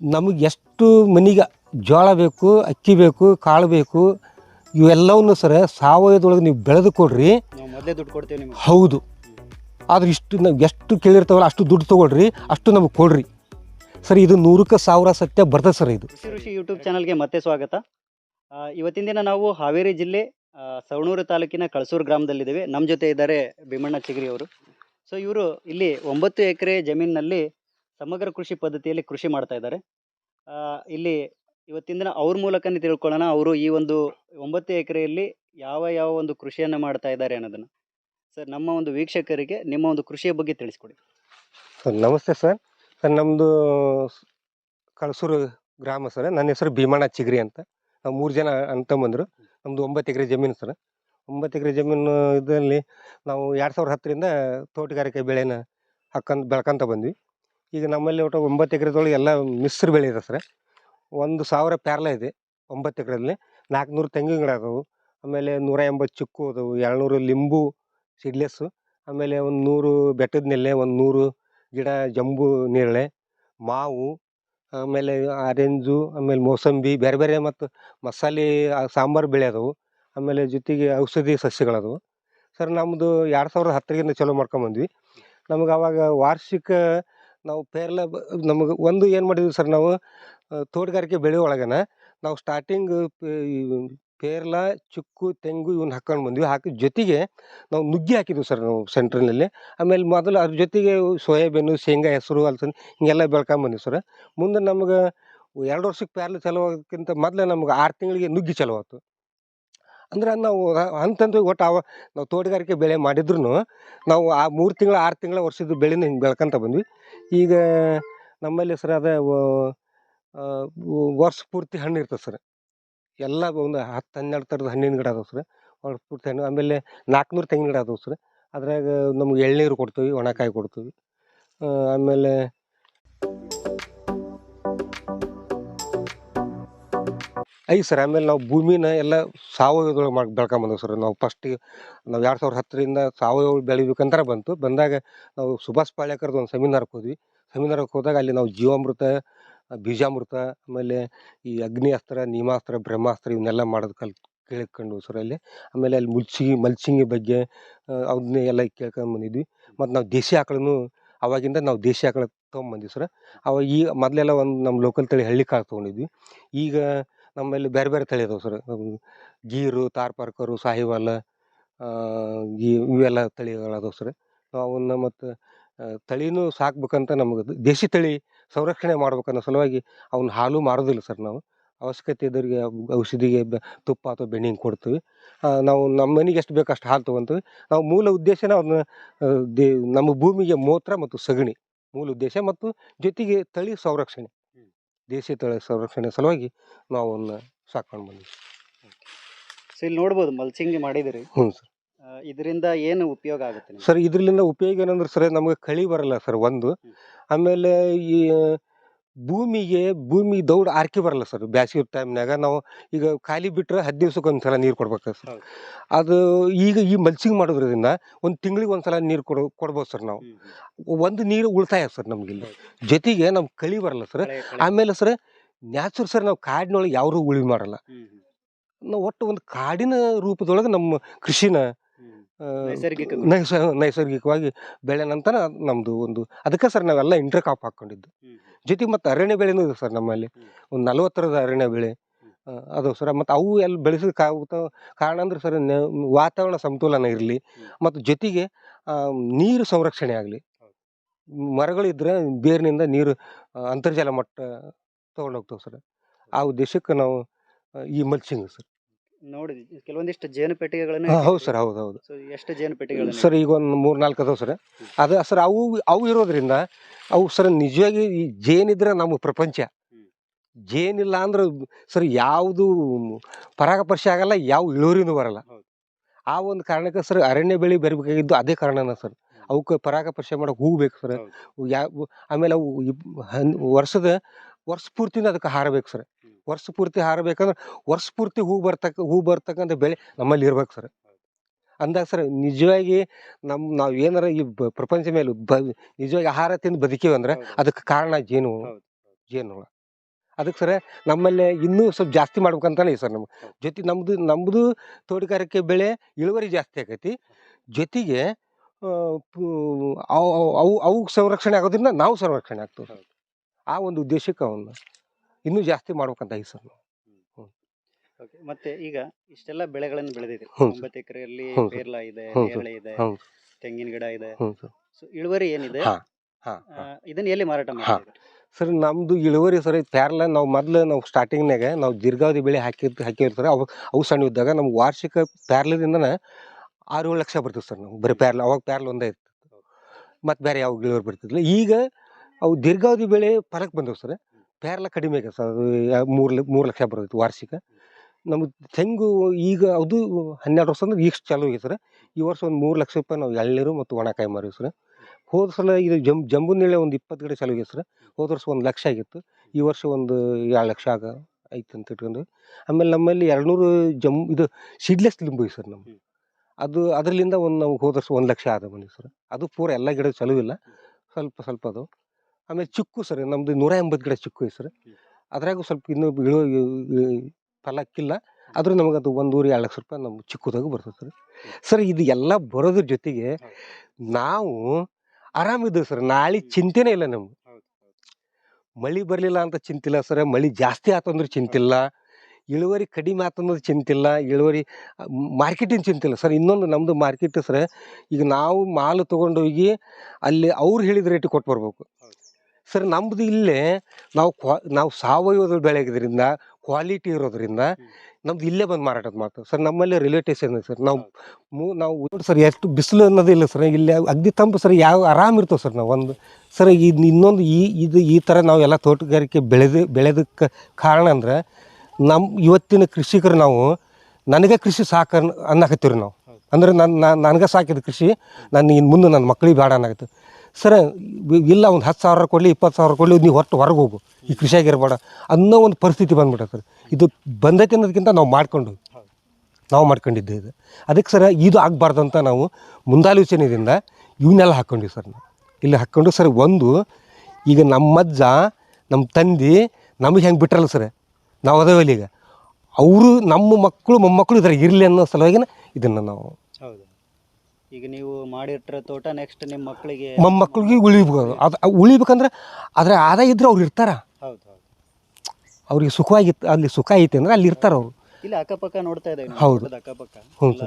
ನಮಗೆ ಎಷ್ಟು ಮನಿಗೆ ಜೋಳ ಬೇಕು ಅಕ್ಕಿ ಬೇಕು ಕಾಳು ಬೇಕು ಇವೆಲ್ಲವನ್ನು ಸರ ಸಾವಯವದೊಳಗೆ ನೀವು ಬೆಳೆದು ಕೊಡ್ರಿ. ಮೊದಲೇ ದುಡ್ಡು ಕೊಡ್ತೀವಿ ನಿಮಗೆ. ಹೌದು. ಆದ್ರೆ ಇಷ್ಟು ನಾವು ಎಷ್ಟು ಕೇಳಿರ್ತಾವಲ್ಲ ಅಷ್ಟು ದುಡ್ಡು ತಗೊಳ್ರಿ ಅಷ್ಟು ನಮಗೆ ಕೊಡ್ರಿ. ಸರ್ ಇದು ನೂರಕ್ಕೆ ಸಾವಿರ ಸತ್ಯ ಬರ್ತದೆ ಸರ್ ಇದು. ಕೃಷಿ ಋಷಿ ಯೂಟ್ಯೂಬ್ ಚಾನಲ್ಗೆ ಮತ್ತೆ ಸ್ವಾಗತ. ಆ, ಇವತ್ತಿನ ದಿನ ನಾವು ಹಾವೇರಿ ಜಿಲ್ಲೆ ಆ, ಸವಣೂರು ತಾಲೂಕಿನ ಕಳಸೂರು ಗ್ರಾಮದಲ್ಲಿದ್ದೇವೆ. ನಮ್ಮ ಜೊತೆ ಇದ್ದಾರೆ ಭೀಮಣ್ಣ ಚಿಗರಿ ಅವರು. ಸೊ ಇವರು ಇಲ್ಲಿ ಒಂಬತ್ತು ಎಕರೆ ಜಮೀನಿನಲ್ಲಿ ಸಮಗ್ರ ಕೃಷಿ ಪದ್ಧತಿಯಲ್ಲಿ ಕೃಷಿ ಮಾಡ್ತಾ ಇದ್ದಾರೆ. ಇಲ್ಲಿ ಇವತ್ತಿನ ದಿನ ಅವ್ರ ಮೂಲಕನೇ ತಿಳ್ಕೊಳ್ಳೋಣ, ಅವರು ಈ ಒಂದು ಒಂಬತ್ತು ಎಕರೆಯಲ್ಲಿ ಯಾವ ಯಾವ ಒಂದು ಕೃಷಿಯನ್ನು ಮಾಡ್ತಾ ಇದ್ದಾರೆ ಅನ್ನೋದನ್ನು. ಸರ್, ನಮ್ಮ ಒಂದು ವೀಕ್ಷಕರಿಗೆ ನಿಮ್ಮ ಒಂದು ಕೃಷಿಯ ಬಗ್ಗೆ ತಿಳಿಸ್ಕೊಡಿ. ಸರ್, ನಮಸ್ತೆ ಸರ್. ಸರ್ ನಮ್ಮದು ಕಳಸೂರು ಗ್ರಾಮ ಸರ್. ನನ್ನ ಹೆಸರು ಭೀಮಣ್ಣ ಚಿಗ್ರಿ ಅಂತ. ನಾವು ಮೂರು ಜನ ಅಂತ ಬಂದರು ನಮ್ಮದು ಒಂಬತ್ತು ಎಕರೆ ಜಮೀನು ಸರ್. ಒಂಬತ್ತು ಎಕರೆ ಜಮೀನು ಇದರಲ್ಲಿ ನಾವು ಎರಡು ಸಾವಿರದ ಹತ್ತರಿಂದ ತೋಟಗಾರಿಕೆ ಬೆಳೆನ ಹಾಕೊಂಡು ಬೆಳ್ಕೊಂತ ಬಂದ್ವಿ. ಈಗ ನಮ್ಮಲ್ಲಿ ಒಟ್ಟು ಒಂಬತ್ತು ಎಕರೆದೊಳಗೆ ಎಲ್ಲ ಮಿಶ್ರ ಬೆಳೆ ಇದೆ ಸರ್. ಒಂದು ಸಾವಿರ ಪ್ಯಾರ್ಲ ಇದೆ ಒಂಬತ್ತು ಎಕರೆದಲ್ಲಿ. ನಾಲ್ಕುನೂರು ತೆಂಗಿನ ಗಿಡ ಅದಾವು. ಆಮೇಲೆ ನೂರ ಎಂಬತ್ತು ಚಿಕ್ಕು ಅದಾವು. ಏಳ್ನೂರು ಲಿಂಬು ಸಿಡ್ಲೆಸ್ಸು ಆಮೇಲೆ ಒಂದು ನೂರು ಬೆಟ್ಟದ ನೆಲ್ಲೆ, ಒಂದು ನೂರು ಗಿಡ ಜಂಬು ನೇರಳೆ ಮಾವು, ಆಮೇಲೆ ಆರೆಂಜು, ಆಮೇಲೆ ಮೋಸಂಬಿ, ಬೇರೆ ಬೇರೆ ಮತ್ತು ಮಸಾಲೆ ಸಾಂಬಾರು ಬೆಳೆ ಅದಾವು. ಆಮೇಲೆ ಜೊತೆಗೆ ಔಷಧಿ ಸಸ್ಯಗಳದವು. ಸರ್ ನಮ್ಮದು ಎರಡು ಸಾವಿರದ ಹತ್ತರಿಂದ ಚಲೋ ಮಾಡ್ಕೊಂಬಂದ್ವಿ ನಮಗೆ ಅವಾಗ ವಾರ್ಷಿಕ ನಾವು ಪೇರ್ಲ ನಮಗೆ ಒಂದು ಏನು ಮಾಡಿದ್ವಿ ಸರ್ ನಾವು ತೋಟಗಾರಿಕೆ ಬೆಳೆ ಒಳಗನ ನಾವು ಸ್ಟಾರ್ಟಿಂಗ್ ಪೇರ್ಲ, ಚಿಕ್ಕು, ತೆಂಗು ಇವನ್ನ ಹಾಕೊಂಡು ಬಂದ್ವಿ. ಹಾಕಿ, ಜೊತೆಗೆ ನಾವು ನುಗ್ಗಿ ಹಾಕಿದ್ವಿ ಸರ್ ನಾವು ಸೆಂಟ್ರ್ನಲ್ಲಿ ಆಮೇಲೆ ಮೊದಲು ಅದ್ರ ಜೊತೆಗೆ ಸೋಯಾಬೀನು, ಶೇಂಗಾ, ಹೆಸರು ಅಲ್ಸನ್ ಹಿಂಗೆಲ್ಲ ಬೆಳ್ಕೊಂಬಂದ್ವಿ ಸರ್. ಮುಂದೆ ನಮ್ಗೆ ಎರಡು ವರ್ಷಕ್ಕೆ ಪೇರ್ಲ ಚಲೋ ಆಗೋಕ್ಕಿಂತ ಮೊದಲೇ ನಮ್ಗೆ ಆರು ತಿಂಗಳಿಗೆ ನುಗ್ಗಿ ಚಲೋ ಆಯ್ತು ಅಂದ್ರೆ ನಾವು ಅಂತಂದು ಒಟ್ಟು ಅವ, ನಾವು ತೋಟಗಾರಿಕೆ ಬೆಳೆ ಮಾಡಿದ್ರು ನಾವು ಆ ಮೂರು ತಿಂಗಳು, ಆರು ತಿಂಗಳ ವರ್ಷದ ಬೆಳೆನ ಹಿಂಗೆ ಬೆಳ್ಕೊಂತ ಬಂದ್ವಿ. ಈಗ ನಮ್ಮಲ್ಲಿ ಸರ್ ಅದೇ ವರ್ಷ ಪೂರ್ತಿ ಹಣ್ಣು ಇರ್ತದೆ ಸರ್. ಎಲ್ಲ ಒಂದು ಹತ್ತು ಹನ್ನೆರಡು ಥರದ ಹಣ್ಣಿನ ಗಿಡ ಅದಾವೆ ಸರ್. ವರ್ಷ ಪೂರ್ತಿ ಹಣ್ಣು, ಆಮೇಲೆ ನಾಲ್ಕುನೂರು ತೆಂಗಿನ ಗಿಡ ಅದಾವೆ ಸರ್. ಅದ್ರಾಗ ನಮ್ಗೆ ಎಳ್ನೀರು ಕೊಡ್ತೀವಿ, ಒಣಕಾಯಿ ಕೊಡ್ತೀವಿ. ಆಮೇಲೆ ಐದು ಸರ್, ಆಮೇಲೆ ನಾವು ಭೂಮಿನ ಎಲ್ಲ ಸಾವಯವದೊಳಗೆ ಮಾಡಿ ಬೆಳ್ಕೊಂಬಂದವು ಸರ್. ನಾವು ಫಸ್ಟಿಗೆ ನಾವು ಎರಡು ಸಾವಿರದ ಹತ್ತರಿಂದ ಸಾವಯವ ಬೆಳಿಬೇಕಂತ ಬಂತು. ಬಂದಾಗ ನಾವು ಸುಭಾಷ್ ಪಾಳ್ಯಕರ್ದು ಒಂದು ಸೆಮಿನಾರ್ಗೆ ಹೋದ್ವಿ. ಸೆಮಿನಾರ್ಗೆ ಹೋದಾಗ ಅಲ್ಲಿ ನಾವು ಜೀವಾಮೃತ, ಬೀಜಾಮೃತ, ಆಮೇಲೆ ಈ ಅಗ್ನಿ ಅಸ್ತ್ರ ನೀಮಾಸ್ತ್ರ, ಬ್ರಹ್ಮಾಸ್ತ್ರ ಇವನ್ನೆಲ್ಲ ಮಾಡೋದು ಕಲ್ ಕೇಳ್ಕೊಂಡು ಸರ್ ಅಲ್ಲಿ. ಆಮೇಲೆ ಅಲ್ಲಿ ಮುಲ್ಚಿಂಗಿ, ಮಲ್ಚಿಂಗಿ ಬಗ್ಗೆ ಅವನ್ನೇ ಎಲ್ಲ ಕೇಳ್ಕೊಂಡು ಬಂದಿದ್ವಿ. ಮತ್ತು ನಾವು ದೇಶಿ ಆಕಳನ್ನು ಅವಾಗಿಂದ ನಾವು ದೇಶಿ ಆಕಳ ತೊಗೊಂಬಂದ್ವಿ ಸರ್. ಅವಾಗ ಈ ಮೊದಲೆಲ್ಲ ಒಂದು ನಮ್ಮ ಲೋಕಲ್ ತಳಿ ಹಳ್ಳಿ ಕಾಳು ತೊಗೊಂಡಿದ್ವಿ. ಈಗ ನಮ್ಮಲ್ಲಿ ಬೇರೆ ಬೇರೆ ತಳಿ ಅದಾವೆ ಸರ್. ಗೀರು ತಾರ್ಪಾರ್ಕರು ಸಾಹಿವಾಲ ಆ, ಈ ಇವೆಲ್ಲ ತಳಿಗಳದಾವೆ ಸರ್. ಅವನ್ನ ಮತ್ತು ತಳಿನೂ ಸಾಕ್ಬೇಕಂತ ನಮಗೆ ದೇಶಿ ತಳಿ ಸಂರಕ್ಷಣೆ ಮಾಡ್ಬೇಕನ್ನೋ ಸಲುವಾಗಿ ಅವ್ನ ಹಾಲು ಮಾರೋದಿಲ್ಲ ಸರ್ ನಾವು. ಅವಶ್ಯಕತೆ ಇದ್ದವರಿಗೆ ಔಷಧಿಗೆ ತುಪ್ಪ ಅಥವಾ ಬೆಣ್ಣೆ ಕೊಡ್ತೀವಿ. ನಾವು ನಮ್ಮ ಮನೆಗೆ ಎಷ್ಟು ಬೇಕು ಅಷ್ಟು ಹಾಲು ತೊಗೊತೀವಿ. ನಾವು ಮೂಲ ಉದ್ದೇಶನ ಅದನ್ನ ದೇ ನಮ್ಮ ಭೂಮಿಗೆ ಮೂತ್ರ ಮತ್ತು ಸಗಣಿ ಮೂಲ ಉದ್ದೇಶ ಮತ್ತು ಜೊತೆಗೆ ತಳಿ ಸಂರಕ್ಷಣೆ. ದೇಶಿ ತಳಿ ಸಂರಕ್ಷಣೆ ಸಲುವಾಗಿ ನಾವು ಅವನ್ನ ಸಾಕೊಂಡು ಬಂದಿವಿ. ಸೊ ಇಲ್ಲಿ ನೋಡ್ಬೋದು ಮಲ್ಸಿಂಗ್ ಮಾಡಿದಿರಿ ಹ್ಞೂ ಸರ್. ಇದರಿಂದ ಏನು ಉಪಯೋಗ ಆಗುತ್ತೆ ನಿಮ್ಗೆ? ಸರ್ ಇದರಿಂದ ಉಪಯೋಗ ಏನಂದ್ರೆ ಸರ್ ನಮಗೆ ಕಳಿ ಬರಲ್ಲ ಸರ್ ಒಂದು. ಆಮೇಲೆ ಈ ಭೂಮಿಗೆ ಭೂಮಿ ದೌಡ್ ಆರ್ಕೆ ಬರಲ್ಲ ಸರ್. ಬ್ಯಾಸಿಗೆ ಟೈಮ್ನಾಗ ನಾವು ಈಗ ಖಾಲಿ ಬಿಟ್ಟರೆ ಹತ್ತು ದಿವ್ಸಕ್ಕೆ ಒಂದು ಸಲ ನೀರು ಕೊಡ್ಬೇಕು ಸರ್? ಅದು ಈಗ ಈ ಮಲ್ಸಿಂಗ್ ಮಾಡೋದ್ರಿಂದ ಒಂದು ತಿಂಗಳಿಗೆ ಒಂದು ಸಲ ನೀರು ಕೊಡೋ ಕೊಡ್ಬೋದು ಸರ್ ನಾವು. ಒಂದು ನೀರು ಉಳಿತಾಯ ಸರ್ ನಮ್ಗೆ ಇಲ್ಲಿ. ಜೊತೆಗೆ ನಮ್ಮ ಕಳಿ ಬರಲ್ಲ ಸರ್. ಆಮೇಲೆ ಸರ್ ನ್ಯಾಚುರ್ ಸರ್ ನಾವು ಕಾಡಿನೊಳಗೆ ಯಾರೂ ಉಳಿ ಮಾಡಲ್ಲ. ನಾವು ಒಟ್ಟು ಒಂದು ಕಾಡಿನ ರೂಪದೊಳಗೆ ನಮ್ಮ ಕೃಷಿನ ನೈಸರ್ಗಿಕ ನೈಸ ನೈಸರ್ಗಿಕವಾಗಿ ಬೆಳೆನಂತ ನಮ್ಮದು ಒಂದು ಅದಕ್ಕೆ ಸರ್ ನಾವೆಲ್ಲ ಇಂಟರ್ ಕಾಪ್ ಹಾಕ್ಕೊಂಡಿದ್ದು ಜೊತೆಗೆ ಮತ್ತು ಅರಣ್ಯ ಬೆಳೆನೂ ಇದೆ ಸರ್ ನಮ್ಮಲ್ಲಿ. ಒಂದು ನಲವತ್ತರದ ಅರಣ್ಯ ಬೆಳೆ ಅದು ಸರ ಮತ್ತು ಅವು ಎಲ್ಲಿ ಬೆಳೆಸೋದು ಕಾರಣ ಅಂದ್ರೆ ಸರ್ ವಾತಾವರಣ ಸಮತೋಲನ ಇರಲಿ. ಮತ್ತು ಜೊತೆಗೆ ನೀರು ಸಂರಕ್ಷಣೆ ಆಗಲಿ. ಮರಗಳಿದ್ರೆ ಬೇರಿನಿಂದ ನೀರು ಅಂತರ್ಜಲ ಮಟ್ಟ ತೊಗೊಂಡು ಹೋಗ್ತೇವೆ ಸರ್. ಆ ಉದ್ದೇಶಕ್ಕೆ ನಾವು ಈ ಮಲ್ಚಿಂಗ್ ಸರ್. ನೋಡಿ ಕೆಲವೊಂದಿಷ್ಟು ಜೇನು ಪೆಟ್ಟಿಗೆಗಳನ್ನು ಹೌದು ಸರ್ ಹೌದು ಹೌದು. ಸೊ ಎಷ್ಟು ಜೇನು ಪೆಟ್ಟಿಗೆಗಳು ಸರ್ ಈಗ ಒಂದು ಮೂರು ನಾಲ್ಕು ಅದಾವೆ ಸರ್. ಅದು ಸರ್ ಅವು ಅವು ಇರೋದ್ರಿಂದ ಅವು ಸರ್ ನಿಜವಾಗಿ ಈ ಜೇನಿದ್ರೆ ನಮ್ಮ ಪ್ರಪಂಚ. ಜೇನಿಲ್ಲ ಅಂದ್ರೆ ಸರ್ ಯಾವುದು ಪರಾಗಪರ್ಶ ಆಗಲ್ಲ ಯಾವ ಇಳುವರಿನೂ ಬರಲ್ಲ. ಆ ಒಂದು ಕಾರಣಕ್ಕೆ ಸರ್ ಅರಣ್ಯ ಬೆಳೆ ಬರಬೇಕಾಗಿದ್ದು ಅದೇ ಕಾರಣನ ಸರ್. ಅವಕ್ಕೆ ಪರಾಗಪರ್ಶ ಮಾಡೋಕೆ ಹೂ ಬೇಕು ಸರ್. ಯಾವ ಆಮೇಲೆ ಅವು ವರ್ಷದ ವರ್ಷ ಪೂರ್ತಿನ ಅದಕ್ಕೆ ಹಾರಬೇಕು ಸರ್. ವರ್ಷ ಪೂರ್ತಿ ಹಾರಬೇಕಂದ್ರೆ ವರ್ಷ ಪೂರ್ತಿ ಹೂ ಬರ್ತಕ್ಕ ಹೂ ಬರ್ತಕ್ಕಂಥ ಬೆಳೆ ನಮ್ಮಲ್ಲಿ ಇರ್ಬೇಕು ಸರ್. ಅಂದಾಗ ಸರ್ ನಿಜವಾಗಿ ನಮ್ಮ ನಾವು ಏನಾರ ಈ ಪ್ರಪಂಚ ಮೇಲೆ ಬ ನಿಜವಾಗಿ ಆಹಾರ ತಿಂದು ಬದುಕೀವಿ ಅಂದ್ರೆ ಅದಕ್ಕೆ ಕಾರಣ ಜೇನು. ಜೇನು. ಅದಕ್ಕೆ ಸರ್ ನಮ್ಮಲ್ಲಿ ಇನ್ನೂ ಸ್ವಲ್ಪ ಜಾಸ್ತಿ ಮಾಡ್ಬೇಕಂತಾನೆ ಸರ್ ನಮ್ಗೆ. ಜೊತೆ ನಮ್ಮದು ನಮ್ಮದು ತೋಟಗಾರಿಕೆ ಬೆಳೆ ಇಳುವರಿ ಜಾಸ್ತಿ ಆಕೈತಿ. ಜೊತೆಗೆ ಅವು ಅವು- ಅವು ಅವು ಸಂರಕ್ಷಣೆ ಆಗೋದ್ರಿಂದ ನಾವು ಸಂರಕ್ಷಣೆ ಆಗ್ತದೆ ಆ ಒಂದು ಉದ್ದೇಶಕ್ಕೆ ಅವನ್ನ ಇನ್ನೂ ಜಾಸ್ತಿ ಮಾಡ್ಬೇಕಂತ ಈ ಸರ್ Okay. ಮತ್ತೆ ಈಗ ಇಷ್ಟೆಲ್ಲ ಬೆಳೆಗಳನ್ನು ಬೆಳೆದಿದೆ. ಒಂಬತ್ತು ಎಕರೆಯಲ್ಲಿ ಹ್ಞೂ ಸರ್. ಪೇರ್ಲ ಇದೆ ಹ್ಞೂ ಸರ್. ನೇರಳೆ ಇದೆ ತೆಂಗಿನ ಗಿಡ ಇದೆ. ಹ್ಞೂ ಸರ್. ಸೊ ಇಳುವರಿ ಏನಿದೆ? ಹಾಂ ಹಾಂ ಆ, ಇದನ್ನ ಎಲ್ಲಿ ಮಾರಾಟ. ಸರ್ ನಮ್ದು ಇಳುವರಿ ಸರ್ ಪ್ಯಾರ್ಲ ನಾವು ಮೊದ್ಲು ನಾವು ಸ್ಟಾರ್ಟಿಂಗ್ನಾಗ ನಾವು ದೀರ್ಘಾವಧಿ ಬೆಳೆ ಹಾಕಿ ಹಾಕಿರ್ತಾರೆ. ಅವು ಅವು ಸಣ್ಣ ಇದ್ದಾಗ ನಮ್ಗೆ ವಾರ್ಷಿಕ ಪ್ಯಾರ್ಲದಿಂದನೇ ಆರು ಏಳು ಲಕ್ಷ ಬರ್ತಿತ್ತು ಸರ್ ನಾವು ಬರೀ ಪ್ಯಾರ್ಲ ಅವಾಗ ಪ್ಯಾರ್ಲ ಒಂದೇ ಇತ್ತು ಮತ್ತು ಬೇರೆ ಯಾವ ಇಳುವರಿ ಬರ್ತಿದ್ದಿಲ್ಲ. ಈಗ ಅವು ದೀರ್ಘಾವಧಿ ಬೆಳೆ ಫಲಕ್ಕೆ ಬಂದವು ಸರ್. ಪ್ಯಾರ್ಲ ಕಡಿಮೆ ಆಗಿದೆ ಸರ್. ಅದು ಮೂರು ಮೂರು ಲಕ್ಷ ಬರ್ತೈತಿ ವಾರ್ಷಿಕ. ನಮ್ಗೆ ತೆಂಗು ಈಗ ಅದು ಹನ್ನೆರಡು ವರ್ಷ ಅಂದ್ರೆ ಈಗ ಚಾಲು ಆಗಿದೆ ಸರ್. ಈ ವರ್ಷ ಒಂದು ಮೂರು ಲಕ್ಷ ರೂಪಾಯಿ ನಾವು ಎಳ್ನೀರು ಮತ್ತು ಒಣಕಾಯಿ ಮಾರಿವಿ ಸರ್. ಹೋದ ಸಲ ಇದು ಜಂಬ್ ಜಂಬು ನೇಳೆ ಒಂದು ಇಪ್ಪತ್ತು ಗಿಡ ಚಾಲು ಆಗಿದೆ ಸರ್. ಹೋದ ವರ್ಷ ಒಂದು ಲಕ್ಷ ಆಗಿತ್ತು. ಈ ವರ್ಷ ಒಂದು ಎರಡು ಲಕ್ಷ ಆಗ ಐತೆ ಅಂತ ಇಟ್ಕೊಂಡು. ಆಮೇಲೆ ನಮ್ಮಲ್ಲಿ ಎರಡುನೂರು ಜಮ್ ಇದು ಸೀಡ್ಲೆಸ್ ಲಿಂಬು ಸರ್ ನಮ್ಗೆ ಅದು ಅದರಿಂದ ಒಂದು ನಾವು ಹೋದ ವರ್ಷ ಒಂದು ಲಕ್ಷ ಆದ ಬಂದಿದೆ ಸರ್. ಅದು ಪೂರ ಎಲ್ಲ ಗಿಡ ಚಲೋ ಇಲ್ಲ. ಸ್ವಲ್ಪ ಸ್ವಲ್ಪ ಅದು. ಆಮೇಲೆ ಚಿಕ್ಕು ಸರ್ ನಮ್ಮದು ನೂರ ಎಂಬತ್ತು ಗಿಡ ಚಿಕ್ಕು ಹೆಸರು ಸರ್. ಅದ್ರಾಗೂ ಸ್ವಲ್ಪ ಇನ್ನೂ ಇಳು ಫಲಕ್ಕಿಲ್ಲ. ಆದರೂ ನಮಗೆ ಅದು ಒಂದೂವರೆ ಎರಡು ಲಕ್ಷ ರೂಪಾಯಿ ನಮ್ಮ ಚಿಕ್ಕದಾಗ ಬರ್ತದೆ ಸರ್. ಸರ್ ಇದು ಎಲ್ಲ ಬರೋದ್ರ ಜೊತೆಗೆ ನಾವು ಆರಾಮಿದ್ದೇವೆ ಸರ್. ನಾಳೆ ಚಿಂತೆನೇ ಇಲ್ಲ ನಮ್ಗೆ. ಮಳೆ ಬರಲಿಲ್ಲ ಅಂತ ಚಿಂತಿಲ್ಲ ಸರ್. ಮಳೆ ಜಾಸ್ತಿ ಆತಂದ್ರೆ ಚಿಂತಿಲ್ಲ. ಇಳುವರಿ ಕಡಿಮೆ ಆತಂದ್ರೆ ಚಿಂತಿಲ್ಲ. ಇಳುವರಿ ಮಾರ್ಕೆಟಿನ ಚಿಂತಿಲ್ಲ ಸರ್. ಇನ್ನೊಂದು ನಮ್ಮದು ಮಾರ್ಕೆಟ್ ಸರ್ ಈಗ ನಾವು ಮಾಲು ತೊಗೊಂಡೋಗಿ ಅಲ್ಲಿ ಅವ್ರು ಹೇಳಿದ ರೇಟಿಗೆ ಕೊಟ್ಟು ಬರ್ಬೇಕು. ಸರ್ ನಮ್ಮದು ಇಲ್ಲೇ ನಾವು ಕ್ವಾ ನಾವು ಸಾವಯವ ಬೆಳೆಗಿದ್ರಿಂದ ಕ್ವಾಲಿಟಿ ಇರೋದ್ರಿಂದ ನಮ್ದು ಇಲ್ಲೇ ಬಂದು ಮಾರಾಟ ಮಾಡ್ತೇವೆ ಸರ್ ನಮ್ಮಲ್ಲಿ ರಿಲೇಟೇಷನ್ ಸರ್ ನಾವು ಮೂ ನಾವು ನೋಡಿ ಸರ್ ಎಷ್ಟು ಬಿಸಿಲು ಅನ್ನೋದಿಲ್ಲ ಸರ್ ಇಲ್ಲಿ ಅಗ್ದಿ ತಂಪು ಸರ್ ಯಾವ ಆರಾಮ್ ಇರ್ತವೆ ಸರ್ ನಾವು ಒಂದು ಸರ್ ಇದು ಇನ್ನೊಂದು ಈ ಇದು ಈ ಥರ ನಾವು ಎಲ್ಲ ತೋಟಗಾರಿಕೆ ಬೆಳೆದು ಬೆಳೆದಕ್ಕೆ ಕಾರಣ ಅಂದ್ರೆ ನಮ್ಮ ಇವತ್ತಿನ ಕೃಷಿಕರು ನಾವು ನನಗೆ ಕೃಷಿ ಸಾಕ ಅನ್ ಅನ್ನಕತ್ತೀವಿ ನಾವು ಅಂದ್ರೆ ನನ್ನ ನನಗೆ ಸಾಕಿದ ಕೃಷಿ ನಾನು ಇನ್ನು ಮುಂದೆ ನನ್ನ ಮಕ್ಳಿಗೆ ಬೇಡ ಅನ್ನಕತ್ತಿ ಸರ್ ಇಲ್ಲ, ಒಂದು ಹತ್ತು ಸಾವಿರ ಕೊಡಲಿ, ಇಪ್ಪತ್ತು ಸಾವಿರ ಕೊಡಲಿ, ನೀವು ಹೊರಟು ಹೊರಗೆ ಹೋಗು ಈ ಕೃಷಿಯಾಗಿರ್ಬೇಡ. ಅನ್ನೋ ಒಂದು ಪರಿಸ್ಥಿತಿ ಬಂದ್ಬಿಟ್ಟೆ ಸರ್. ಇದು ಬಂದೈತೆ ಅನ್ನೋದಕ್ಕಿಂತ ನಾವು ಮಾಡ್ಕೊಂಡು, ನಾವು ಮಾಡ್ಕೊಂಡಿದ್ದೆ ಇದು. ಅದಕ್ಕೆ ಸರ್, ಇದು ಆಗಬಾರ್ದು ಅಂತ ನಾವು ಮುಂದಾಲೋಚನೆಯಿಂದ ಇವನ್ನೆಲ್ಲ ಹಾಕ್ಕೊಂಡಿವಿ ಸರ್ ಇಲ್ಲಿ ಹಾಕ್ಕೊಂಡು ಸರ್, ಒಂದು, ಈಗ ನಮ್ಮ ಅಜ್ಜ ನಮ್ಮ ತಂದೆ ನಮಗೆ ಹೆಂಗೆ ಬಿಟ್ರಲ್ಲ ಸರ್. ನಾವು ಅದೇ ಈಗ. ಅವರು ನಮ್ಮ ಮಕ್ಕಳು ಮೊಮ್ಮಕ್ಕಳು ಇದ್ರಾಗ ಇರಲಿ ಅನ್ನೋ ಸಲುವಾಗಿನ ಇದನ್ನು ನಾವು ಈಗ ನೀವು ಮಾಡಿಟ್ರ ತೋಟ ನೆಕ್ಸ್ಟ್ ನಿಮ್ಮ ಮಕ್ಕಳಿಗೆ ಮೊಮ್ಮಕ್ಕಳಿಗೆ ಉಳಿಬೇಕು. ಅದು ಅವ್ ಉಳಿಬೇಕಂದ್ರೆ ಅದ್ರ ಆದಾಯ ಇದ್ರೆ ಅವ್ರು ಇರ್ತಾರ. ಹೌದು ಹೌದು. ಅವ್ರಿಗೆ ಸುಖವಾಗಿತ್ತು ಅಲ್ಲಿ ಸುಖ ಐತೆ ಅಂದ್ರೆ ಅಲ್ಲಿ ಇರ್ತಾರ ಅವ್ರು. ಇಲ್ಲ ಅಕ್ಕಪಕ್ಕ ನೋಡ್ತಾ ಇದ್ದೇವೆ ನಾವು ಹೌದು. ಅಕ್ಕಪಕ್ಕ. ಹ್ಞೂ ಎಲ್ಲ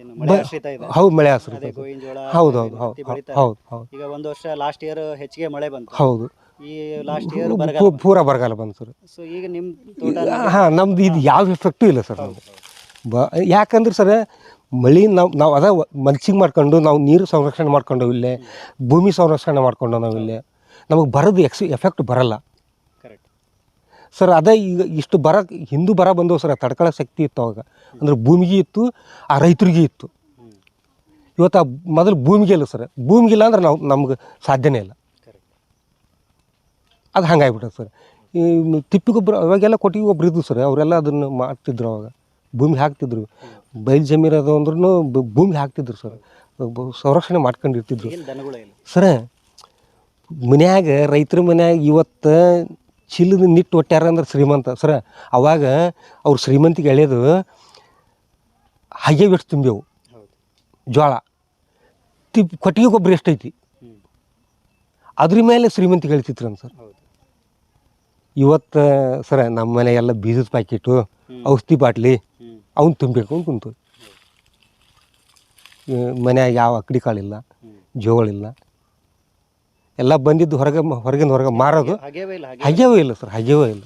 ಏನು ಮಳೆ ಆಶ್ರಿತ ಇದೆ. ಹೌದು ಮಳೆ ಹಸಿರು ಅದೇ ಗೋವಿನ ಜೋಳ ಹೌದು ಹೌದು ಹೌದು ಹತ್ತಿ ಬೆಳಿತಾರೆ. ಹೌದು ಹೌದು. ಈಗ ಒಂದು ವರ್ಷ ಲಾಸ್ಟ್ ಇಯರ್ ಹೆಚ್ಚಿಗೆ ಮಳೆ ಬಂತು. ಹೌದು. ಈ ಲಾಸ್ಟ್ ಇಯರ್ ಬರಗಾಲ ಪೂ- ಪೂರ ಬರಗಾಲ ಬಂತು ಸರ್. ಸೊ ಈಗ ನಿಮ್ಮ ತೋಟ ಹಾಂ ನಮ್ದು ಇದು ಯಾವ ಎಫೆಕ್ಟು ಇಲ್ಲ ಸರ್ ನಮ್ದು. ಬ ಯಾಕಂದ್ರೆ ಸರ್ ಮಳೆ ನಾವು ನಾವು ಅದ ಮಲ್ಚಿಂಗ್ ಮಾಡ್ಕೊಂಡು ನಾವು ನೀರು ಸಂರಕ್ಷಣೆ ಮಾಡ್ಕೊಂಡು ಇಲ್ಲೇ ಭೂಮಿ ಸಂರಕ್ಷಣೆ ಮಾಡ್ಕೊಂಡು ನಾವು ಇಲ್ಲೇ ನಮಗೆ ಬರೋದು ಎಕ್ಸ್ ಎಫೆಕ್ಟ್ ಬರಲ್ಲ. ಸರ್ ಅದೇ ಈಗ ಇಷ್ಟು ಬರ ಹಿಂದೂ ಬರ ಬಂದವು ಸರ್ ತಡ್ಕೊಳ್ಳೋ ಶಕ್ತಿ ಇತ್ತು ಅವಾಗ. ಅಂದ್ರೆ ಭೂಮಿಗೆ ಇತ್ತು ಆ ರೈತರಿಗೆ ಇತ್ತು. ಇವತ್ತು ಆ ಮೊದಲು ಭೂಮಿಗೆ ಇಲ್ಲ ಸರ್ ಭೂಮಿಗಿಲ್ಲ ಅಂದ್ರೆ ನಾವು ನಮ್ಗೆ ಸಾಧ್ಯನೇ ಇಲ್ಲ. ಅದು ಹಂಗಾಗ್ಬಿಟ್ಟದೆ ಸರ್. ಈ ತಿಪ್ಪಿ ಗೊಬ್ಬರ ಅವಾಗೆಲ್ಲ ಕೊಟ್ಟಿಗೆ ಗೊಬ್ಬರ ಇದ್ದು ಸರ್ ಅವರೆಲ್ಲ ಅದನ್ನು ಮಾಡ್ತಿದ್ರು ಅವಾಗ. ಭೂಮಿ ಹಾಕ್ತಿದ್ರು. ಬಯಲು ಜಮೀನು ಅದು ಅಂದ್ರೂ ಭೂಮಿ ಹಾಕ್ತಿದ್ರು ಸರ್. ಸಂರಕ್ಷಣೆ ಮಾಡ್ಕೊಂಡಿರ್ತಿದ್ರು. ಸರ ಮನ್ಯಾಗ ರೈತರ ಮನ್ಯಾಗ ಇವತ್ತು ಚಿಲ್ಲದ ನಿಟ್ಟು ಒಟ್ಟಾರ ಅಂದ್ರೆ ಶ್ರೀಮಂತ. ಸರ ಅವಾಗ ಅವ್ರು ಶ್ರೀಮಂತಿಗೆ ಎಳೆಯೋದು ಹಾಗೆ ಎಷ್ಟು ತುಂಬೆವು ಜೋಳ ತಿಪ್ ಕೊಟ್ಟಿಗೆ ಗೊಬ್ಬರ ಎಷ್ಟೈತಿ? ಅದ್ರ ಮೇಲೆ ಶ್ರೀಮಂತಿಗೆ ಎಳಿತಿದ್ರು ಸರ್. ಹೌದು. ಇವತ್ತು ಸರ ನಮ್ಮ ಮನೆ ಎಲ್ಲ ಬೀಜದ ಪ್ಯಾಕೆಟು. ಔಷಧಿ ಬಾಟ್ಲಿ ಅವ್ನು ತುಂಬಬೇಕು ಅಂತ ಕುಂತು ಮನ್ಯಾಗ ಯಾವ ಅಕ್ಕಡಿ ಕಾಳಿಲ್ಲ ಇಲ್ಲ ಜೋಗಳಿಲ್ಲ. ಎಲ್ಲ ಬಂದಿದ್ದು ಹೊರಗೆ ಹೊರಗಿನ ಹೊರಗೆ ಮಾರೋದು. ಹಗೆವೇ ಇಲ್ಲ ಸರ್ ಹಗೆವೇ ಇಲ್ಲ.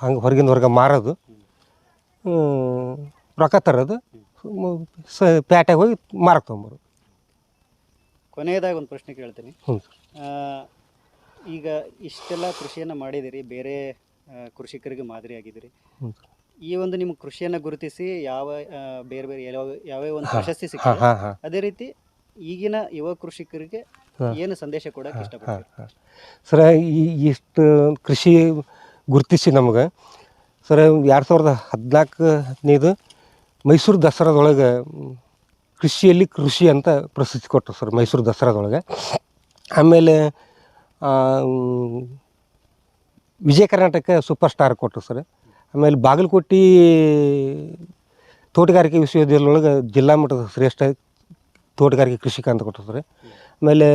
ಹಂಗೆ ಹೊರಗಿನ ಹೊರಗೆ ಮಾರೋದು. ರೊಕ್ಕ ತರೋದು. ಸ ಪ್ಯಾಟ್ಯಾಗ ಹೋಗಿ ಮಾರಕ್ಕೆ ತೊಗೊಂಬರೋದು. ಕೊನೆಯದಾಗಿ ಒಂದು ಪ್ರಶ್ನೆ ಕೇಳ್ತೀನಿ. ಹ್ಞೂ ಸರ್. ಈಗ ಇಷ್ಟೆಲ್ಲ ಕೃಷಿಯನ್ನು ಮಾಡಿದಿರಿ ಬೇರೆ ಕೃಷಿಕರಿಗೆ ಮಾದರಿಯಾಗಿದ್ದೀರಿ. ಹ್ಞೂ ಸರ್. ಈ ಒಂದು ನಿಮ್ಮ ಕೃಷಿಯನ್ನು ಗುರುತಿಸಿ ಯಾವ ಬೇರೆ ಬೇರೆ ಯಾವ ಯಾವ್ಯಾವ ಒಂದು ಪ್ರಶಸ್ತಿ ಸಿಕ್ಕ ಸಿಕ್ಕಿದೆ ಹಾಂ ಹಾಂ. ಅದೇ ರೀತಿ ಈಗಿನ ಯುವ ಕೃಷಿಕರಿಗೆ ಏನು ಸಂದೇಶ ಕೊಡಕ್ಕೆ ಇಷ್ಟಪಡ್ತೀರಿ? ಸರ ಈ ಇಷ್ಟು ಕೃಷಿ ಗುರುತಿಸಿ ನಮಗೆ ಸರ ಎರಡು ಸಾವಿರದ ಹದಿನಾಲ್ಕನೇದು ಮೈಸೂರು ದಸರಾದೊಳಗೆ ಕೃಷಿಯಲ್ಲಿ ಕೃಷಿ ಅಂತ ಪ್ರಶಸ್ತಿ ಕೊಟ್ಟರು ಸರ್ ಮೈಸೂರು ದಸರಾದೊಳಗೆ. ಆಮೇಲೆ ವಿಜಯ ಕರ್ನಾಟಕ ಸೂಪರ್ ಸ್ಟಾರ್ ಕೊಟ್ಟರು ಸರ್. ಆಮೇಲೆ ಬಾಗಲಕೋಟೆ ತೋಟಗಾರಿಕೆ ವಿಶ್ವವಿದ್ಯಾಲಯ ಒಳಗೆ ಜಿಲ್ಲಾ ಮಟ್ಟದ ಶ್ರೇಷ್ಠ ತೋಟಗಾರಿಕೆ ಕೃಷಿಕ ಅಂತ ಕೊಟ್ಟರು ಸರ್ ಆಮೇಲೆ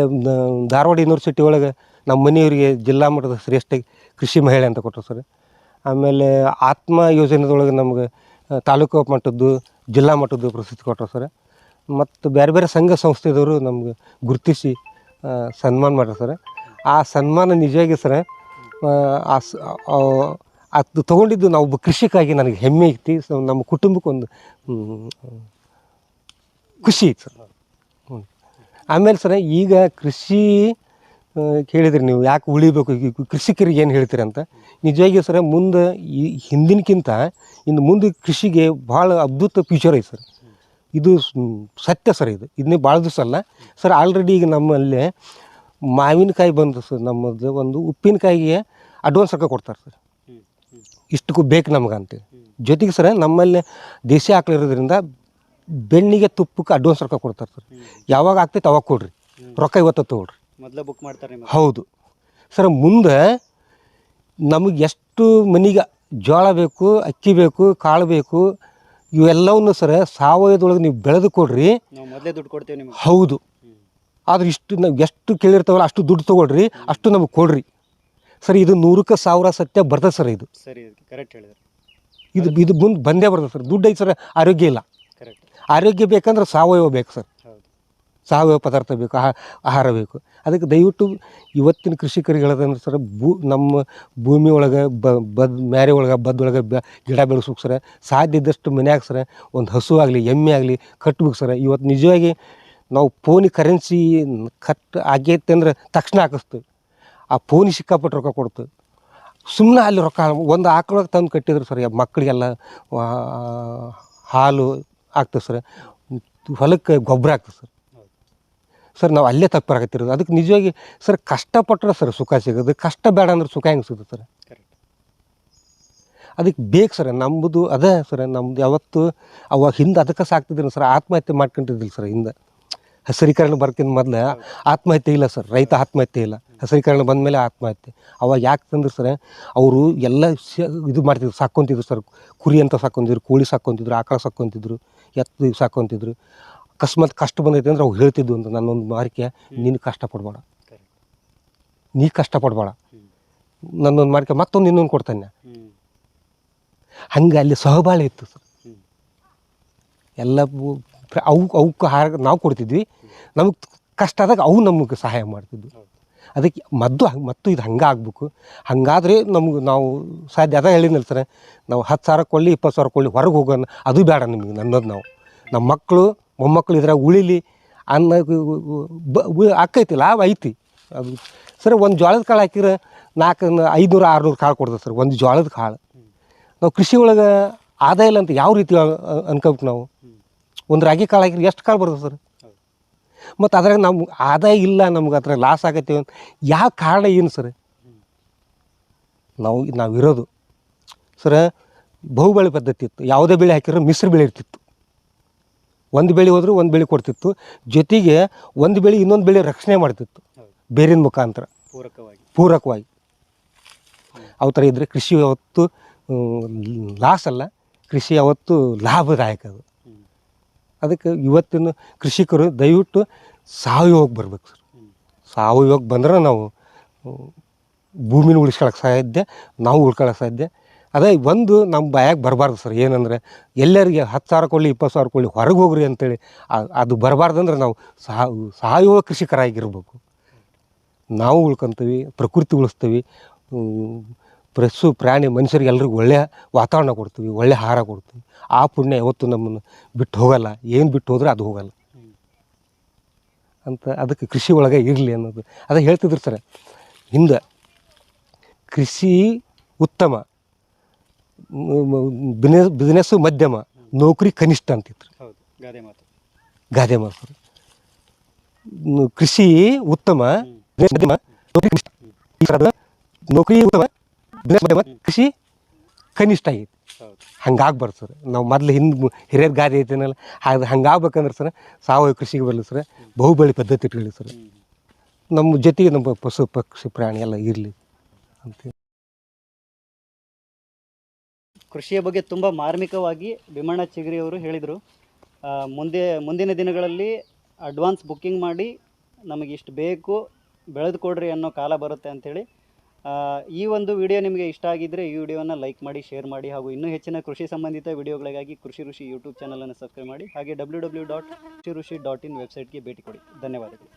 ಧಾರವಾಡ ಯೂನಿವರ್ಸಿಟಿ ಒಳಗೆ ನಮ್ಮ ಮನೆಯವರಿಗೆ ಜಿಲ್ಲಾ ಮಟ್ಟದ ಶ್ರೇಷ್ಠ ಕೃಷಿ ಮಹಿಳೆ ಅಂತ ಕೊಟ್ಟಿರ್ತಾರೆ. ಆಮೇಲೆ ಆತ್ಮ ಯೋಜನೆದೊಳಗೆ ನಮ್ಗೆ ತಾಲೂಕು ಮಟ್ಟದ್ದು ಜಿಲ್ಲಾ ಮಟ್ಟದ್ದು ಪ್ರಶಸ್ತಿ ಕೊಟ್ಟರು ಸರ್ ಮತ್ತು ಬೇರೆ ಬೇರೆ ಸಂಘ ಸಂಸ್ಥೆದವರು ನಮ್ಗೆ ಗುರುತಿಸಿ ಸನ್ಮಾನ ಮಾಡಿರ್ತಾರೆ. ಸರ್ ಆ ಸನ್ಮಾನ ನಿಜವಾಗಿ ಸರ್ ಆ, ಅದು ತೊಗೊಂಡಿದ್ದು ನಾವು ಒಬ್ಬ ಕೃಷಿಕಾಗಿ ನನಗೆ ಹೆಮ್ಮೆ ಐತಿ. ಸೊ ನಮ್ಮ ಕುಟುಂಬಕ್ಕೊಂದು ಖುಷಿ ಐತಿ ಸರ್. ಆಮೇಲೆ ಸರ್, ಈಗ ಕೃಷಿ ಕೇಳಿದ್ರಿ ನೀವು ಯಾಕೆ ಉಳಿಬೇಕು? ಕೃಷಿಕರಿಗೆ ಏನು ಹೇಳ್ತೀರಿ ಅಂತ? ನಿಜವಾಗಿ ಸರ್, ಮುಂದೆ ಈ ಹಿಂದಿನಕ್ಕಿಂತ ಇನ್ನು ಮುಂದೆ ಕೃಷಿಗೆ ಭಾಳ ಅದ್ಭುತ ಫ್ಯೂಚರ್ ಐತೆ ಸರ್. ಇದು ಸತ್ಯ ಸರ್ ಇದು. ಇದನ್ನೇ ಭಾಳ ದಿವಸ ಅಲ್ಲ. ಸರ್ ಆಲ್ರೆಡಿ ಈಗ ನಮ್ಮಲ್ಲಿ ಮಾವಿನಕಾಯಿ ಬಂದು ಸರ್. ನಮ್ಮದು ಒಂದು ಉಪ್ಪಿನಕಾಯಿಗೆ ಅಡ್ವಾನ್ಸ್ ರೊಕ್ಕ ಕೊಡ್ತಾರೆ ಸರ್. ಇಷ್ಟಕ್ಕೂ ಬೇಕು ನಮ್ಗೆ ಅಂತೇಳಿ. ಜೊತೆಗೆ ಸರ್ ನಮ್ಮಲ್ಲಿ ದೇಸಿ ಆಕಳು ಇರೋದ್ರಿಂದ ಬೆಣ್ಣಿಗೆ ತುಪ್ಪಕ್ಕೆ ಅಡ್ವಾನ್ಸ್ ರೊಕ್ಕ ಕೊಡ್ತಾರೆ ಸರ್. ಯಾವಾಗ ಆಗ್ತೈತೆ ಅವಾಗ ಕೊಡ್ರಿ. ರೊಕ್ಕ ಇವತ್ತು ತೊಗೊಳ್ರಿ ಮೊದಲೇ ಬುಕ್ ಮಾಡ್ತಾರೆ ಹೌದು. ಸರ್ ಮುಂದೆ ನಮಗೆ ಎಷ್ಟು ಮನೆಗೆ ಜೋಳ ಬೇಕು ಅಕ್ಕಿ ಬೇಕು ಕಾಳು ಬೇಕು ಇವೆಲ್ಲವನ್ನು ಸರ್ ಸಾವಯವದೊಳಗೆ ನೀವು ಬೆಳೆದು ಕೊಡ್ರಿ. ಮೊದಲೇ ದುಡ್ಡು ಕೊಡ್ತೀವಿ ನಿಮಗೆ. ಹೌದು. ಆದ್ರೆ ಇಷ್ಟು ನಾವು ಎಷ್ಟು ಕೇಳಿರ್ತಾವಲ್ಲ ಅಷ್ಟು ದುಡ್ಡು ತೊಗೊಳ್ರಿ ಅಷ್ಟು ನಮಗೆ ಕೊಡ್ರಿ. ಸರ್ ಇದು ನೂರಕ್ಕೆ ಸಾವಿರ ಸತ್ಯ ಬರ್ತದೆ ಸರ್ ಇದು. ಸರಿ ಕರೆಕ್ಟ್ ಹೇಳಿದ್ರೆ. ಇದು ಇದು ಮುಂದೆ ಬಂದೇ ಬರ್ತದೆ ಸರ್. ದುಡ್ಡು ಐತೆ ಸರ್ ಆರೋಗ್ಯ ಇಲ್ಲ. ಕರೆಕ್ಟ್ ಆರೋಗ್ಯ ಬೇಕಂದ್ರೆ ಸಾವಯವ ಬೇಕು ಸರ್. ಸಾವಯವ ಪದಾರ್ಥ ಬೇಕು ಆಹಾ ಆಹಾರ ಬೇಕು. ಅದಕ್ಕೆ ದಯವಿಟ್ಟು ಇವತ್ತಿನ ಕೃಷಿಕರಿಗೆ ಹೇಳೋದಂದ್ರೆ ಸರ್ ಭೂ ನಮ್ಮ ಭೂಮಿ ಒಳಗೆ ಬ ಬದ್ ಮ್ಯಾರೆ ಒಳಗೆ ಬದ್ದೊಳಗೆ ಬ ಗಿಡ ಬೆಳೆಸ್ಬೇಕು ಸರ್. ಸಾಧ್ಯ ಇದ್ದಷ್ಟು ಮನ್ಯಾಗ ಸರ್ ಒಂದು ಹಸು ಆಗಲಿ ಎಮ್ಮೆ ಆಗಲಿ ಕಟ್ಬೇಕು ಸರ್. ಇವತ್ತು ನಿಜವಾಗಿ ನಾವು ಫೋನಿ ಕರೆನ್ಸಿ ಕಟ್ ಆಗೈತೆ ಅಂದ್ರೆ ತಕ್ಷಣ ಹಾಕಿಸ್ತೀವಿ. ಆ ಪೋನಿ ಸಿಕ್ಕಾಪಟ್ಟು ರೊಕ್ಕ ಕೊಡ್ತು. ಸುಮ್ಮನೆ ಅಲ್ಲಿ ರೊಕ್ಕ ಒಂದು ಆಕಳಕ್ಕೆ ತಂದು ಕಟ್ಟಿದ್ರು ಸರ್ ಮಕ್ಕಳಿಗೆಲ್ಲ ಹಾಲು ಆಗ್ತದೆ ಸರ್ ಹೊಲಕ್ಕೆ ಗೊಬ್ಬರ ಆಗ್ತದೆ ಸರ್. ಸರ್ ನಾವು ಅಲ್ಲೇ ತಪ್ಪಾಗತ್ತಿರೋದು ಅದಕ್ಕೆ ನಿಜವಾಗಿ ಸರ್ ಕಷ್ಟಪಟ್ಟರೆ ಸರ್ ಸುಖ ಸಿಗೋದು ಕಷ್ಟ ಬೇಡ ಅಂದ್ರೆ ಸುಖ ಹೆಂಗೆ ಸಿಗುತ್ತೆ ಸರ್? ಕರೆಕ್ಟ್ ಅದಕ್ಕೆ ಬೇಕು ಸರ್ ನಮ್ಮದು ಅದೇ ಸರ್ ನಮ್ದು ಯಾವತ್ತು ಅವಾಗ ಹಿಂದೆ ಅದಕ್ಕೆ ಸಾಕ್ತಿದ್ದೀನಿ ಸರ್ ಆತ್ಮಹತ್ಯೆ ಮಾಡ್ಕೊಂಡಿದ್ದಿಲ್ಲ ಸರ್ ಹಿಂದೆ. ಹಸಿರೀಕರಣ ಬರ್ತೀನಿ ಮೊದಲು ಆತ್ಮಹತ್ಯೆ ಇಲ್ಲ ಸರ್ ರೈತ ಆತ್ಮಹತ್ಯೆ ಇಲ್ಲ. ಹಸಿರೀಕರಣ ಬಂದ ಮೇಲೆ ಆತ್ಮಹತ್ಯೆ. ಅವಾಗ ಯಾಕೆ ತಂದ್ರೆ ಸರ್ ಅವರು ಎಲ್ಲ ಇದು ಮಾಡ್ತಿದ್ರು ಸಾಕೊಂತಿದ್ರು ಸರ್. ಕುರಿ ಅಂತ ಸಾಕ್ಕೊಂತಿದ್ರು ಕೋಳಿ ಸಾಕ್ಕೊಂತಿದ್ರು ಆಕಳ ಸಾಕ್ಕೊಂತಿದ್ರು ಎತ್ತು ಸಾಕ್ಕೊಂತಿದ್ರು. ಅಕಸ್ಮಾತ್ ಕಷ್ಟ ಬಂದೈತೆ ಅಂದ್ರೆ ಅವ್ರು ಹೇಳ್ತಿದ್ದು ಅಂತ ನನ್ನೊಂದು ಮಾರಿಕೆ. ನೀನು ಕಷ್ಟಪಡಬೇಡ ನೀ ಕಷ್ಟಪಡಬೇಡ ನನ್ನೊಂದು ಮಾರಿಕೆ ಮತ್ತೊಂದು ಇನ್ನೊಂದು ಕೊಡ್ತಾನೆ. ಹಂಗೆ ಅಲ್ಲಿ ಸಹಬಾಳೆ ಇತ್ತು ಸರ್. ಎಲ್ಲ ಅವು ಅವಕ್ಕೆ ಹಾರ ನಾವು ಕೊಡ್ತಿದ್ವಿ. ನಮಗೆ ಕಷ್ಟ ಆದಾಗ ಅವು ನಮಗೆ ಸಹಾಯ ಮಾಡ್ತಿದ್ವು. ಅದಕ್ಕೆ ಮದ್ದು ಹಂಗೆ, ಮತ್ತು ಇದು ಹಂಗೆ ಆಗ್ಬೇಕು. ಹಂಗಾದ್ರೆ ನಮ್ಗೆ ನಾವು ಸಾಧ್ಯ ಅದ ಹೇಳಿ ಸರ್ ನಾವು ಹತ್ತು ಸಾವಿರ ಕೊಳ್ಳಿ ಇಪ್ಪತ್ತು ಸಾವಿರ ಕೊಳ್ಳಿ ಹೊರಗೆ ಹೋಗೋಣ ಅದು ಬೇಡ ನಿಮಗೆ ನನ್ನದು ನಾವು. ನಮ್ಮ ಮಕ್ಕಳು ಮೊಮ್ಮಕ್ಕಳು ಇದ್ರಾಗ ಉಳಿಲಿ ಅನ್ನ ಆಕೈತಿ ಲಾಭ ಐತಿ. ಅದು ಸರ್, ಒಂದು ಜೋಳದ ಕಾಳು ಹಾಕಿದ್ರೆ ನಾಲ್ಕು, ಐದುನೂರು, ಆರುನೂರು ಕಾಳು ಕೊಡ್ತದೆ ಸರ್, ಒಂದು ಜೋಳದ ಕಾಳು. ನಾವು ಕೃಷಿ ಒಳಗೆ ಆದಾಯ ಇಲ್ಲ ಅಂತ ಯಾವ ರೀತಿ ಅನ್ಕೋಬೇಕು ನಾವು? ಒಂದು ರಾಗಿ ಕಾಳು ಹಾಕಿದ್ರೆ ಎಷ್ಟು ಕಾಳು ಬರ್ತದೆ ಸರ್. ಮತ್ತು ಅದ್ರಾಗ ನಮ್ಗೆ ಆದಾಯ ಇಲ್ಲ ನಮ್ಗೆ ಅದ್ರಾಗ ಲಾಸ್ ಆಗತ್ತೀವಿ ಅಂತ ಯಾವ ಕಾರಣ ಏನು ಸರ್? ನಾವು ನಾವು ಇರೋದು. ಸರ್ ಬಹುಬೆಳೆ ಪದ್ಧತಿ ಇತ್ತು. ಯಾವುದೇ ಬೆಳೆ ಹಾಕಿರೋ ಮಿಶ್ರ ಬೆಳೆ ಇರ್ತಿತ್ತು. ಒಂದು ಬೆಳೆ ಹೋದ್ರೆ ಒಂದು ಬೆಳೆ ಕೊಡ್ತಿತ್ತು. ಜೊತೆಗೆ ಒಂದು ಬೆಳೆ ಇನ್ನೊಂದು ಬೆಳೆ ರಕ್ಷಣೆ ಮಾಡ್ತಿತ್ತು. ಬೇರಿನ ಮುಖಾಂತರ. ಪೂರಕವಾಗಿ. ಪೂರಕವಾಗಿ. ಅವು ಥರ ಇದ್ದರೆ ಕೃಷಿ ಯಾವತ್ತು ಲಾಸ್ ಅಲ್ಲ. ಕೃಷಿ ಯಾವತ್ತು ಲಾಭದಾಯಕ ಅದು. ಅದಕ್ಕೆ ಇವತ್ತಿನ ಕೃಷಿಕರು ದಯವಿಟ್ಟು ಸಾವಯವಕ್ಕೆ ಬರ್ಬೇಕು ಸರ್. ಸಾವಯವಕ್ಕೆ ಬಂದ್ರೆ ನಾವು ಭೂಮಿನ ಉಳಿಸ್ಕೊಳಕ್ಕೆ ಸಾಧ್ಯ, ನಾವು ಉಳ್ಕೊಳಕ್ಕೆ ಸಾಧ್ಯ. ಅದೇ ಒಂದು ನಮ್ಮ ಬಾಯಾಗ ಬರಬಾರ್ದು ಸರ್. ಏನಂದರೆ ಎಲ್ಲರಿಗೆ ಹತ್ತು ಸಾವಿರ ಕೊಳ್ಳಿ ಇಪ್ಪತ್ತು ಸಾವಿರ ಕೊಳ್ಳಿ ಹೊರಗೆ ಹೋಗ್ರಿ ಅಂತೇಳಿ ಅದು ಬರಬಾರ್ದಂದ್ರೆ ನಾವು ಸಹ, ಸಾವಯವ ಕೃಷಿಕರಾಗಿರ್ಬೇಕು. ನಾವು ಉಳ್ಕೊಂತೀವಿ, ಪ್ರಕೃತಿ ಉಳಿಸ್ತೀವಿ ಪಶು ಪ್ರಾಣಿ ಮನುಷ್ಯರಿಗೆ ಎಲ್ರಿಗೂ ಒಳ್ಳೆಯ ವಾತಾವರಣ ಕೊಡ್ತೀವಿ ಒಳ್ಳೆಯ ಆಹಾರ ಕೊಡ್ತೀವಿ. ಆ ಪುಣ್ಯ ಯಾವತ್ತೂ ನಮ್ಮನ್ನು ಬಿಟ್ಟು ಹೋಗಲ್ಲ. ಏನು ಬಿಟ್ಟು ಹೋದ್ರೆ ಅದು ಹೋಗಲ್ಲ. ಅಂತ ಅದಕ್ಕೆ ಕೃಷಿ ಒಳಗೆ ಇರಲಿ ಅನ್ನೋದು. ಅದೇ ಹೇಳ್ತಿದ್ರು ಸರ್ ಹಿಂದೆ ಕೃಷಿ ಉತ್ತಮ ಬಿಸ್ನೆಸ್ ಬಿಸ್ನೆಸ್ಸು ಮಧ್ಯಮ ನೌಕರಿ ಕನಿಷ್ಠ ಅಂತಿದ್ರು. ಹೌದು ಗಾದೆ ಮಾತು. ಗಾದೆ ಮಾತು ಕೃಷಿ ಉತ್ತಮ ಮಧ್ಯಮ ನೌಕರಿ ಕನಿಷ್ಠ. ಉತ್ತಮ ಕೃಷಿ ಕನಿಷ್ಠ ಆಗೈತಿ ಹಂಗಾಗಿ ಸರ್. ನಾವು ಮೊದಲು ಹಿಂದೆ ಹಿರಿಯರ ಗಾದೆ ಐತೇನಲ್ಲ, ಹಾಗೆ ಹಂಗಾಗ್ಬೇಕಂದ್ರೆ ಸರ್ ಸಾವಯವ ಕೃಷಿಗೆ ಬರಲಿ ಸರ್ ಬಹುಬೆಳೆ ಪದ್ಧತಿ ಇಟ್ಕೊಳ್ಳಿ ಸರ್. ನಮ್ಮ ಜೊತೆಗೆ ನಮ್ಮ ಪಶು ಪಕ್ಷಿ ಪ್ರಾಣಿ ಎಲ್ಲ ಇರಲಿ ಅಂತ ಕೃಷಿಯ ಬಗ್ಗೆ ತುಂಬ ಮಾರ್ಮಿಕವಾಗಿ ಭೀಮಣ್ಣ ಚಿಗರಿ ಅವರು ಹೇಳಿದರು. ಮುಂದೆ, ಮುಂದಿನ ದಿನಗಳಲ್ಲಿ ಅಡ್ವಾನ್ಸ್ ಬುಕ್ಕಿಂಗ್ ಮಾಡಿ ನಮಗೆ ಇಷ್ಟು ಬೇಕು, ಬೆಳೆದು ಕೊಡ್ರಿ ಅನ್ನೋ ಕಾಲ ಬರುತ್ತೆ ಅಂಥೇಳಿ ಈ ಒಂದು ವಿಡಿಯೋ ನಿಮಗೆ ಇಷ್ಟ ಆಗಿದ್ದರೆ ಈ ವಿಡಿಯೋನ ಲೈಕ್ ಮಾಡಿ, ಶೇರ್ ಮಾಡಿ ಹಾಗೂ ಇನ್ನೂ ಹೆಚ್ಚಿನ ಕೃಷಿ ಸಂಬಂಧಿತ ವಿಡಿಯೋಗಳಿಗಾಗಿ ಕೃಷಿ ಋಷಿ ಯೂಟ್ಯೂಬ್ ಚಾನಲನ್ನು ಸಬ್ಸ್ಕ್ರೈಬ್ ಮಾಡಿ ಹಾಗೆ ಡಬ್ಲ್ಯೂ ಡಬ್ಲ್ಯೂ ಡಾಟ್ ಕೃಷಿ ಋಷಿ ಡಾಟ್ ಇನ್ ವೆಬ್ಸೈಟ್ಗೆ ಭೇಟಿ ಕೊಡಿ. ಧನ್ಯವಾದಗಳು.